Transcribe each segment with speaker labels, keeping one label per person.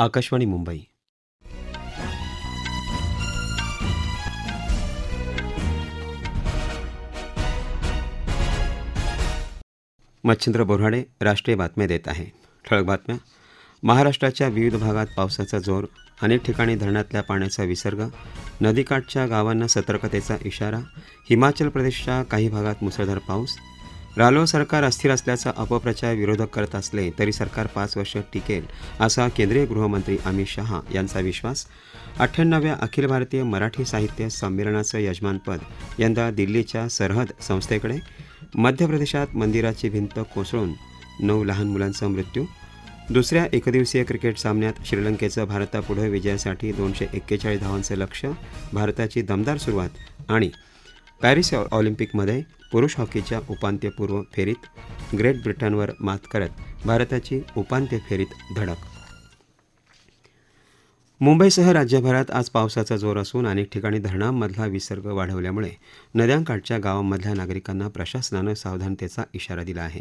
Speaker 1: आकाशवाणी मुंबई मच्छिंद्र बोराडे राष्ट्रीय बातम्या देत आहे ठळक बातम्या महाराष्ट्राच्या विविध भागात पावसाचा जोर अनेक ठिकाणी धरणातल्या पाण्याचा विसर्ग नदीकाठच्या गावांना सतर्कतेचा इशारा हिमाचल प्रदेशच्या काही भागात मुसळधार पाऊस रालोआ सरकार अस्थिर असल्याचा अपप्रचार विरोधक करत असले तरी सरकार पाच वर्ष टिकेल असा केंद्रीय गृहमंत्री अमित शहा यांचा विश्वास अठ्ठ्याण्णव्या अखिल भारतीय मराठी साहित्य संमेलनाचं यजमानपद यंदा दिल्लीच्या सरहद संस्थेकडे मध्य प्रदेशात मंदिराची भिंत कोसळून नऊ लहान मुलांचा मृत्यू दुसऱ्या एकदिवसीय क्रिकेट सामन्यात श्रीलंकेचं भारतापुढे विजयासाठी दोनशे एक्केचाळीस धावांचं लक्ष भारताची दमदार सुरुवात आणि पॅरिस ऑलिम्पिकमध्ये पुरुष हॉकीच्या उपांत्यपूर्व फेरीत ग्रेट ब्रिटनवर मात करत भारताची उपांत्य फेरीत धडक मुंबईसह राज्यभरात आज पावसाचा जोर असून अनेक ठिकाणी धरणांमधला विसर्ग वाढवल्यामुळे नद्यांकाठच्या गावांमधल्या नागरिकांना प्रशासनानं सावधानतेचा इशारा दिला आहे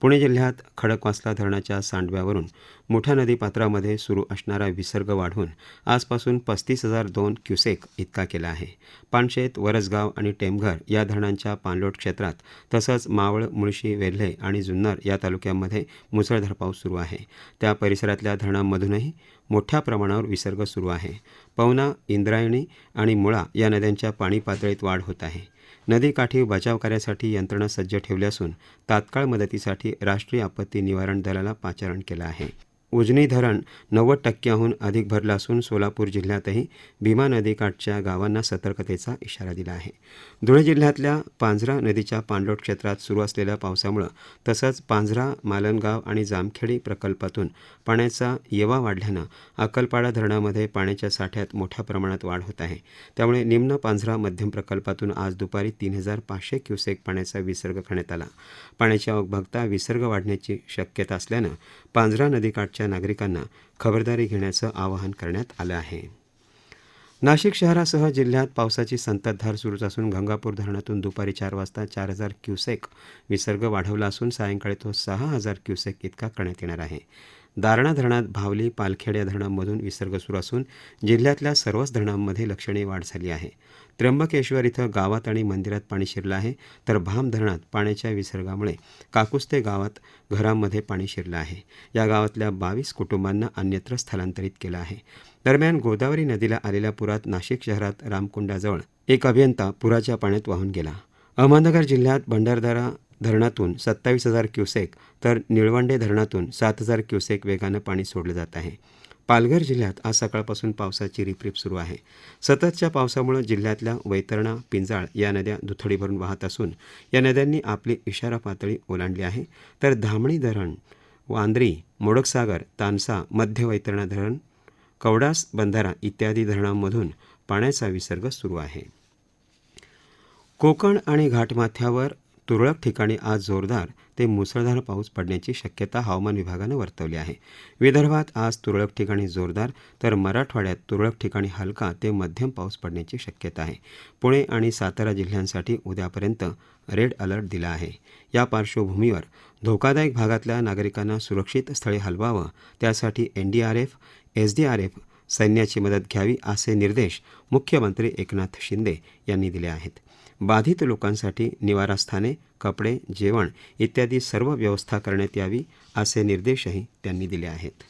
Speaker 1: पुणे जिल्ह्यात खडकवासला धरणाच्या सांडव्यावरून मोठ्या नदीपात्रामध्ये सुरू असणारा विसर्ग वाढवून आजपासून पस्तीस हजार दोन क्युसेक इतका केला आहे पानशेत वरसगाव आणि टेमघर या धरणांच्या पाणलोट क्षेत्रात तसंच मावळ मुळशी वेल्हे आणि जुन्नर या तालुक्यांमध्ये मुसळधार पाऊस सुरू आहे त्या परिसरातल्या धरणांमधूनही मोठ्या प्रमाणावर विसर्ग सुरू आहे पवना इंद्रायणी आणि मुळा या नद्यांच्या पाणी पातळीत वाढ होत आहे नदीकाठी बचाव कार्यासाठी यंत्रणा सज्ज ठेवली असून तात्काळ मदतीसाठी राष्ट्रीय आपत्ती निवारण दलाला पाचारण केलं आहे उजनी धरण नव्वद टक्क्याहून अधिक भरलं असून सोलापूर जिल्ह्यातही भीमा नदीकाठच्या गावांना सतर्कतेचा इशारा दिला आहे धुळे जिल्ह्यातल्या पांझरा नदीच्या पाणलोट क्षेत्रात सुरू असलेल्या पावसामुळे तसंच पांझरा मालनगाव आणि जामखेडी प्रकल्पातून पाण्याचा येवा वाढल्यानं अक्कलपाडा धरणामध्ये पाण्याच्या साठ्यात मोठ्या प्रमाणात वाढ होत आहे त्यामुळे निम्न पांझरा मध्यम प्रकल्पातून आज दुपारी तीन हजार पाचशे क्युसेक पाण्याचा विसर्ग करण्यात आला पाण्याची आवक बघता विसर्ग वाढण्याची शक्यता असल्यानं पांझरा नदीकाठच्या नागरिकांना खबरदारी घेण्याचं आवाहन करण्यात आलं आहे नाशिक शहरासह जिल्ह्यात पावसाची संततधार सुरूच असून गंगापूर धरणातून दुपारी चार वाजता चार हजार क्युसेक विसर्ग वाढवला असून सायंकाळी तो सहा हजार क्युसेक इतका करण्यात येणार आहे दारणा धरणात भावली पालखेड या धरणांमधून विसर्ग सुरू असून जिल्ह्यातल्या सर्वच धरणांमध्ये लक्षणीय वाढ झाली आहे त्र्यंबकेश्वर इथं गावात आणि मंदिरात पाणी शिरलं आहे तर भाम धरणात पाण्याच्या विसर्गामुळे काकुस्ते गावात घरांमध्ये पाणी शिरलं आहे या गावातल्या बावीस कुटुंबांना अन्यत्र स्थलांतरित केलं आहे दरम्यान गोदावरी नदीला आलेल्या पुरात नाशिक शहरात रामकुंडाजवळ एक अभियंता पुराच्या पाण्यात वाहून गेला अहमदनगर जिल्ह्यात भंडारदरा धरणातून सत्तावीस हजार क्युसेक तर निळवंडे धरणातून सात हजार क्युसेक वेगानं पाणी सोडलं जात आहे पालघर जिल्ह्यात आज सकाळपासून पावसाची रिपरिप सुरू आहे सततच्या पावसामुळे जिल्ह्यातल्या वैतरणा पिंजाळ या नद्या दुथडी भरून वाहत असून या नद्यांनी आपली इशारा पातळी ओलांडली आहे तर धामणी धरण वांद्री मोडकसागर तानसा मध्य वैतरणा धरण कवडास बंधारा इत्यादी धरणांमधून पाण्याचा विसर्ग सुरू आहे कोकण आणि घाटमाथ्यावर तुरळक ठिकाणी आज जोरदार ते मुसळधार पाऊस पडण्याची शक्यता हवामान विभागानं वर्तवली आहे विदर्भात आज तुरळक ठिकाणी जोरदार तर मराठवाड्यात तुरळक ठिकाणी हलका ते मध्यम पाऊस पडण्याची शक्यता आहे पुणे आणि सातारा जिल्ह्यांसाठी उद्यापर्यंत रेड अलर्ट दिला आहे या पार्श्वभूमीवर धोकादायक भागातल्या नागरिकांना सुरक्षित स्थळी हलवावं त्यासाठी एनडीआरएफ एसडीआरएफ सैन्याची मदत घ्यावी असे निर्देश मुख्यमंत्री एकनाथ शिंदे यांनी दिले आहेत बाधित लोकांसाठी निवारास्थाने कपडे जेवण इत्यादी सर्व व्यवस्था करण्यात यावी असे निर्देशही त्यांनी दिले आहेत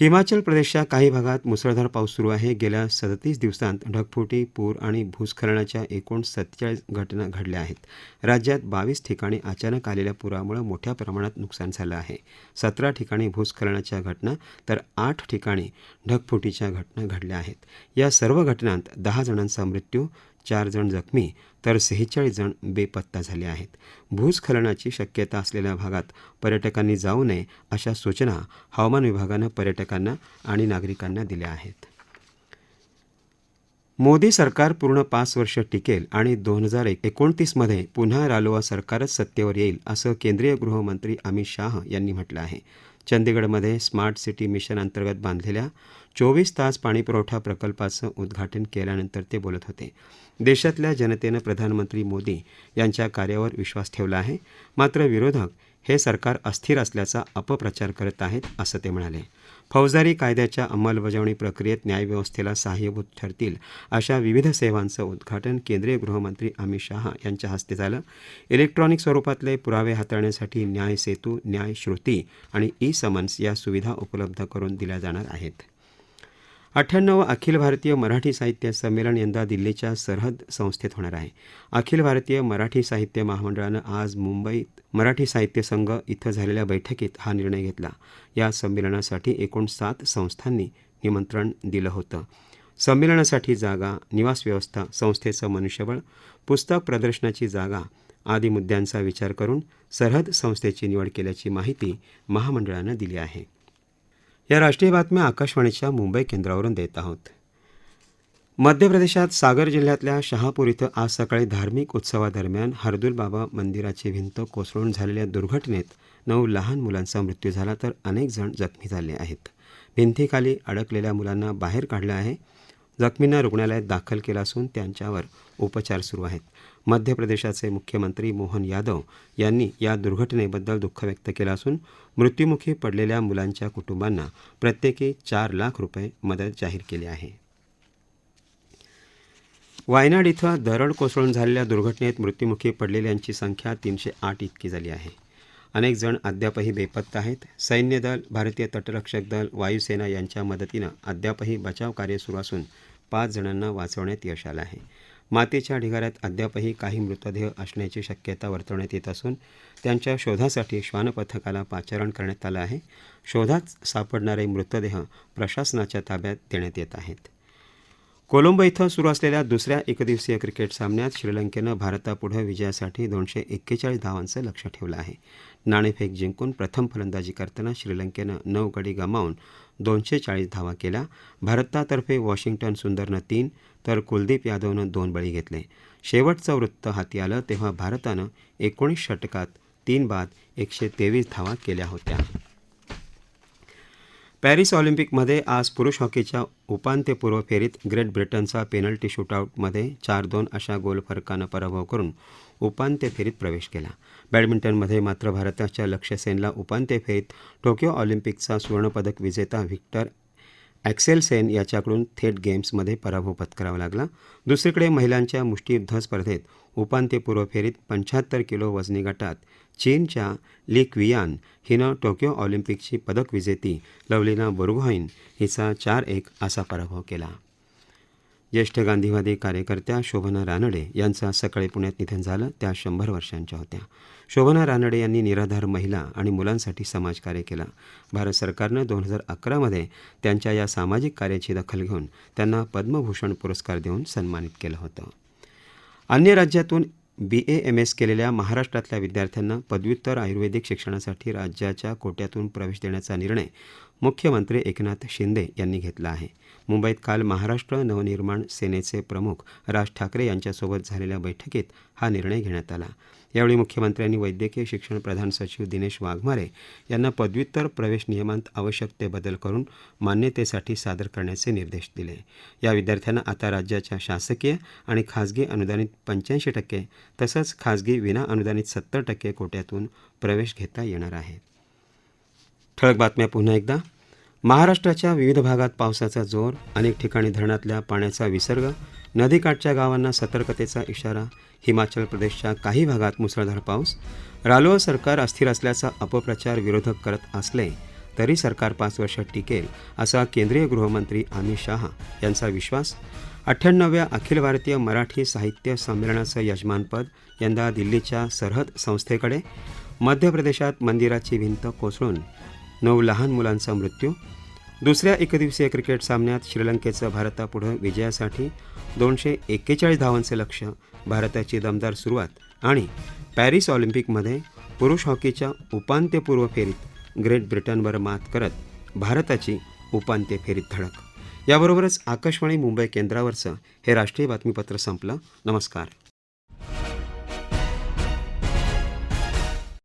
Speaker 1: हिमाचल प्रदेशच्या काही भागात मुसळधार पाऊस सुरू आहे गेल्या सदतीस दिवसांत ढगफुटी पूर आणि भूस्खलनाच्या एकूण सत्तेचाळीस घटना घडल्या आहेत राज्यात बावीस ठिकाणी अचानक आलेल्या पुरामुळे मोठ्या प्रमाणात नुकसान झालं आहे सतरा ठिकाणी भूस्खलनाच्या घटना तर आठ ठिकाणी ढगफुटीच्या घटना घडल्या आहेत या सर्व घटनांत दहा जणांचा मृत्यू चार जण जखमी तर सेहेचाळीस जण बेपत्ता झाले आहेत भूस्खलनाची शक्यता असलेल्या भागात पर्यटकांनी जाऊ नये अशा सूचना हवामान विभागानं पर्यटकांना आणि नागरिकांना दिल्या आहेत मोदी सरकार पूर्ण पाच वर्ष टिकेल आणि दोन हजार एकोणतीसमध्ये पुन्हा रालोआ सरकारच सत्तेवर येईल असं केंद्रीय गृहमंत्री अमित शाह यांनी म्हटलं आहे चंदीगडमध्ये स्मार्ट सिटी मिशन अंतर्गत बांधलेल्या चोवीस तास पाणीपुरवठा प्रकल्पाचं उद्घाटन केल्यानंतर ते बोलत होते देशातल्या जनतेनं प्रधानमंत्री मोदी यांच्या कार्यावर विश्वास ठेवला आहे मात्र विरोधक हे सरकार अस्थिर असल्याचा अपप्रचार करत आहेत असं ते म्हणाले फौजदारी कायद्याच्या अंमलबजावणी प्रक्रियेत न्यायव्यवस्थेला सहाय्यभूत ठरतील अशा विविध सेवांचं उद्घाटन केंद्रीय गृहमंत्री अमित शहा यांच्या हस्ते झालं इलेक्ट्रॉनिक स्वरूपातले पुरावे हाताळण्यासाठी न्याय सेतू न्याय श्रुती आणि ई समन्स या सुविधा उपलब्ध करून दिल्या जाणार आहेत अठ्ठ्याण्णव अखिल भारतीय मराठी साहित्य संमेलन यंदा दिल्लीच्या सरहद संस्थेत होणार आहे अखिल भारतीय मराठी साहित्य महामंडळानं आज मुंबईत मराठी साहित्य संघ इथं झालेल्या बैठकीत हा निर्णय घेतला या संमेलनासाठी एकूण सात संस्थांनी निमंत्रण दिलं होतं संमेलनासाठी जागा निवास व्यवस्था संस्थेचं मनुष्यबळ पुस्तक प्रदर्शनाची जागा आदी मुद्द्यांचा विचार करून सरहद संस्थेची निवड केल्याची माहिती महामंडळानं दिली आहे या राष्ट्रीय बातम्या आकाशवाणीच्या मुंबई केंद्रावरून देत आहोत मध्य प्रदेशात सागर जिल्ह्यातल्या शहापूर इथं आज सकाळी धार्मिक उत्सवादरम्यान हरदुल बाबा मंदिराची भिंत कोसळून झालेल्या दुर्घटनेत नऊ लहान मुलांचा मृत्यू झाला तर अनेक जण जखमी झाले आहेत भिंतीखाली अडकलेल्या मुलांना बाहेर काढलं आहे जखमींना रुग्णालयात दाखल केलं असून त्यांच्यावर उपचार सुरू आहेत मध्य प्रदेशाचे मुख्यमंत्री मोहन यादव यांनी या दुर्घटनेबद्दल दुःख व्यक्त केलं असून मृत्यूमुखी पडलेल्या मुलांच्या कुटुंबांना प्रत्येकी चार लाख रुपये मदत जाहीर केली आहे वायनाड इथं दरड कोसळून झालेल्या दुर्घटनेत मृत्यूमुखी पडलेल्यांची संख्या तीनशे आठ इतकी झाली आहे अनेक जण अद्यापही बेपत्ता आहेत सैन्य दल भारतीय तटरक्षक दल वायुसेना यांच्या मदतीनं अद्यापही बचाव कार्य सुरू असून पाच जणांना वाचवण्यात यश आलं आहे मातीच्या ढिगाऱ्यात अद्यापही काही मृतदेह असण्याची शक्यता वर्तवण्यात येत असून त्यांच्या शोधासाठी श्वानपथकाला पाचारण करण्यात आलं आहे शोधात सापडणारे मृतदेह प्रशासनाच्या ताब्यात देण्यात येत आहेत कोलंबो इथं सुरू असलेल्या दुसऱ्या एकदिवसीय क्रिकेट सामन्यात श्रीलंकेनं भारतापुढं विजयासाठी दोनशे एक्केचाळीस धावांचं लक्ष ठेवलं आहे नाणेफेक जिंकून प्रथम फलंदाजी करताना श्रीलंकेनं नऊ गडी गमावून दोनशे चाळीस धावा केल्या भारतातर्फे वॉशिंग्टन सुंदरनं तीन तर कुलदीप यादवनं दोन बळी घेतले शेवटचं वृत्त हाती आलं तेव्हा भारतानं एकोणीस षटकात तीन बाद एकशे तेवीस धावा केल्या होत्या पॅरिस ऑलिम्पिकमध्ये आज पुरुष हॉकीच्या उपांत्यपूर्व फेरीत ग्रेट ब्रिटनचा पेनल्टी शूटआउटमध्ये चार दोन अशा गोल फरकानं पराभव करून उपांत्य फेरीत प्रवेश केला बॅडमिंटनमध्ये मात्र भारताच्या लक्ष्य सेनला उपांत्य फेरीत टोकियो ऑलिम्पिकचा सुवर्णपदक विजेता व्हिक्टर सेन याच्याकडून थेट गेम्समध्ये पराभव पत्करावा लागला दुसरीकडे महिलांच्या मुष्टीयुद्ध स्पर्धेत उपांत्यपूर्व फेरीत पंच्याहत्तर किलो वजनी गटात चीनच्या ली क्वियान हिनं टोकियो ऑलिम्पिकची पदक विजेती लवलीना बोरगोहाईन हिचा चार एक असा पराभव केला ज्येष्ठ गांधीवादी कार्यकर्त्या शोभना रानडे यांचं आज सकाळी पुण्यात निधन झालं त्या शंभर वर्षांच्या होत्या शोभना रानडे यांनी निराधार महिला आणि मुलांसाठी समाजकार्य केलं भारत सरकारनं दोन हजार अकरामध्ये त्यांच्या या सामाजिक कार्याची दखल घेऊन त्यांना पद्मभूषण पुरस्कार देऊन सन्मानित केलं होतं अन्य राज्यातून बी ए एम एस केलेल्या महाराष्ट्रातल्या विद्यार्थ्यांना पदव्युत्तर आयुर्वेदिक शिक्षणासाठी राज्याच्या कोट्यातून प्रवेश देण्याचा निर्णय मुख्यमंत्री एकनाथ शिंदे यांनी घेतला आहे मुंबईत काल महाराष्ट्र नवनिर्माण सेनेचे प्रमुख राज ठाकरे यांच्यासोबत झालेल्या बैठकीत हा निर्णय घेण्यात आला यावेळी मुख्यमंत्र्यांनी वैद्यकीय शिक्षण प्रधान सचिव दिनेश वाघमारे यांना पदव्युत्तर प्रवेश नियमांत आवश्यक ते बदल करून मान्यतेसाठी सादर करण्याचे निर्देश दिले या विद्यार्थ्यांना आता राज्याच्या शासकीय आणि खासगी अनुदानित पंच्याऐंशी टक्के तसंच विना अनुदानित सत्तर टक्के कोट्यातून प्रवेश घेता येणार आहे ठळक बातम्या पुन्हा एकदा महाराष्ट्राच्या विविध भागात पावसाचा जोर अनेक ठिकाणी धरणातल्या पाण्याचा विसर्ग नदीकाठच्या गावांना सतर्कतेचा इशारा हिमाचल प्रदेशच्या काही भागात मुसळधार पाऊस रालोआ सरकार अस्थिर असल्याचा अपप्रचार विरोधक करत असले तरी सरकार पाच वर्ष टिकेल असा केंद्रीय गृहमंत्री अमित शहा यांचा विश्वास अठ्ठ्याण्णव्या अखिल भारतीय मराठी साहित्य संमेलनाचं यजमानपद यंदा दिल्लीच्या सरहद संस्थेकडे मध्य प्रदेशात मंदिराची भिंत कोसळून नऊ लहान मुलांचा मृत्यू दुसऱ्या एकदिवसीय क्रिकेट सामन्यात श्रीलंकेचं भारतापुढं विजयासाठी दोनशे एक्केचाळीस धावांचं लक्ष भारताची दमदार सुरुवात आणि पॅरिस ऑलिम्पिकमध्ये पुरुष हॉकीच्या उपांत्यपूर्व फेरीत ग्रेट ब्रिटनवर मात करत भारताची उपांत्य फेरीत धडक याबरोबरच आकाशवाणी मुंबई केंद्रावरचं हे राष्ट्रीय बातमीपत्र संपलं नमस्कार